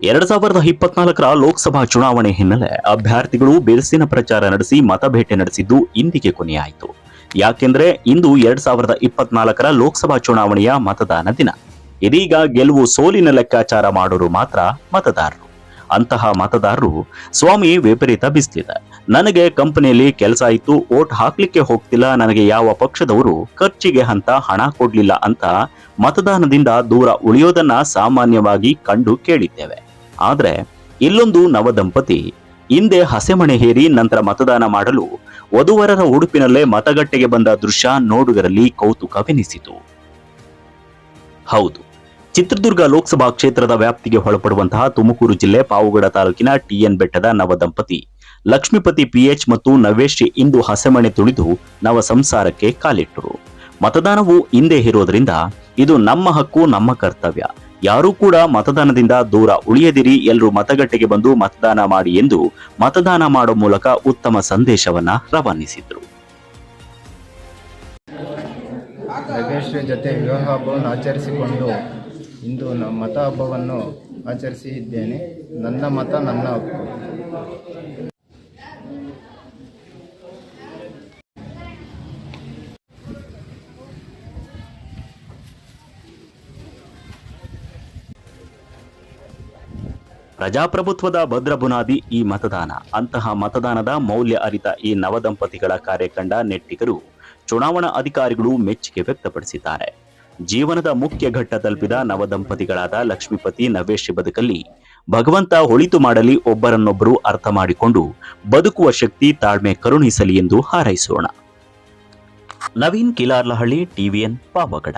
ಎರಡ್ ಸಾವಿರದ ಇಪ್ಪತ್ನಾಲ್ಕರ ಲೋಕಸಭಾ ಚುನಾವಣೆ ಹಿನ್ನೆಲೆ ಅಭ್ಯರ್ಥಿಗಳು ಬಿರುಸಿನ ಪ್ರಚಾರ ನಡೆಸಿ ಮತಭೇಟೆ ನಡೆಸಿದ್ದು ಇಂದಿಗೆ ಕೊನೆಯಾಯಿತು. ಯಾಕೆಂದ್ರೆ ಇಂದು ಎರಡ್ ಸಾವಿರದ ಇಪ್ಪತ್ನಾಲ್ಕರ ಲೋಕಸಭಾ ಚುನಾವಣೆಯ ಮತದಾನ ದಿನ. ಇದೀಗ ಗೆಲುವು ಸೋಲಿನ ಲೆಕ್ಕಾಚಾರ ಮಾಡೋರು ಮಾತ್ರ ಮತದಾರರು. ಅಂತಹ ಮತದಾರರು ಸ್ವಾಮಿ ವಿಪರೀತ ಬಿಸ್ಲಿದೆ. ನನಗೆ ಕಂಪನಿಯಲ್ಲಿ ಕೆಲಸ ಇತ್ತು ಓಟ್ ಹಾಕ್ಲಿಕ್ಕೆ ಹೋಗ್ತಿಲ್ಲ, ನನಗೆ ಯಾವ ಪಕ್ಷದವರು ಖರ್ಚಿಗೆ ಅಂತ ಹಣ ಕೊಡ್ಲಿಲ್ಲ ಅಂತ ಮತದಾನದಿಂದ ದೂರ ಉಳಿಯೋದನ್ನ ಸಾಮಾನ್ಯವಾಗಿ ಕಂಡು ಕೇಳಿದ್ದೇವೆ. ಆದ್ರೆ ಇಲ್ಲೊಂದು ನವದಂಪತಿ ಹಿಂದೆ ಹಸೆಮಣೆ ಹೇರಿ ನಂತರ ಮತದಾನ ಮಾಡಲು ವಧುವರರ ಉಡುಪಿನಲ್ಲೇ ಮತಗಟ್ಟೆಗೆ ಬಂದ ದೃಶ್ಯ ನೋಡುಗರಲ್ಲಿ ಕೌತುಕವೆನಿಸಿತು. ಹೌದು, ಚಿತ್ರದುರ್ಗ ಲೋಕಸಭಾ ಕ್ಷೇತ್ರದ ವ್ಯಾಪ್ತಿಗೆ ಒಳಪಡುವಂತಹ ತುಮಕೂರು ಜಿಲ್ಲೆ ಪಾವುಗಡ ತಾಲೂಕಿನ ಟಿಎನ್ ಬೆಟ್ಟದ ನವದಂಪತಿ ಲಕ್ಷ್ಮೀಪತಿ ಪಿಎಚ್ ಮತ್ತು ನವೇಶ್ ಇಂದು ಹಸೆಮಣೆ ತುಳಿದು ನವ ಸಂಸಾರಕ್ಕೆ ಕಾಲಿಟ್ಟರು. ಮತದಾನವು ಹಿಂದೆ ಇರೋದ್ರಿಂದ ಇದು ನಮ್ಮ ಹಕ್ಕು, ನಮ್ಮ ಕರ್ತವ್ಯ. ಯಾರೂ ಕೂಡ ಮತದಾನದಿಂದ ದೂರ ಉಳಿಯದಿರಿ ಎಲ್ಲರೂ ಮತಗಟ್ಟೆಗೆ ಬಂದು ಮತದಾನ ಮಾಡಿ ಎಂದು ಮತದಾನ ಮಾಡೋ ಮೂಲಕ ಉತ್ತಮ ಸಂದೇಶವನ್ನ ರವಾನಿಸಿದ್ರು. ನಗೇಶ್ ಜೊತೆ ವಿವಾಹ ಹಬ್ಬವನ್ನು ಆಚರಿಸಿಕೊಂಡು ಇಂದು ಮತ ಹಬ್ಬವನ್ನು ಆಚರಿಸಿದ್ದೇನೆ. ನನ್ನ ಮತ ನನ್ನ ಹಕ್ಕು. ಪ್ರಜಾಪ್ರಭುತ್ವದ ಭದ್ರ ಬುನಾದಿ ಈ ಮತದಾನ. ಅಂತಹ ಮತದಾನದ ಮೌಲ್ಯ ಅರಿತ ಈ ನವದಂಪತಿಗಳ ಕಾರ್ಯಕಂಡ ನೆಟ್ಟಿಗರು ಚುನಾವಣಾ ಅಧಿಕಾರಿಗಳು ಮೆಚ್ಚುಗೆ ವ್ಯಕ್ತಪಡಿಸಿದ್ದಾರೆ. ಜೀವನದ ಮುಖ್ಯ ಘಟ್ಟ ತಲುಪಿದ ನವದಂಪತಿಗಳಾದ ಲಕ್ಷ್ಮೀಪತಿ ನವೇಶ್ ಬದುಕಲ್ಲಿ ಭಗವಂತ ಒಳಿತು ಮಾಡಲಿ ಒಬ್ಬರನ್ನೊಬ್ಬರು ಅರ್ಥ ಮಾಡಿಕೊಂಡು ಬದುಕುವ ಶಕ್ತಿ ತಾಳ್ಮೆ ಕರುಣಿಸಲಿ ಎಂದು ಹಾರೈಸೋಣ. ನವೀನ್ ಕಿಲಾರ್ಲಹಳ್ಳಿ, ಟಿವಿಎನ್ ಪಾವಗಡ.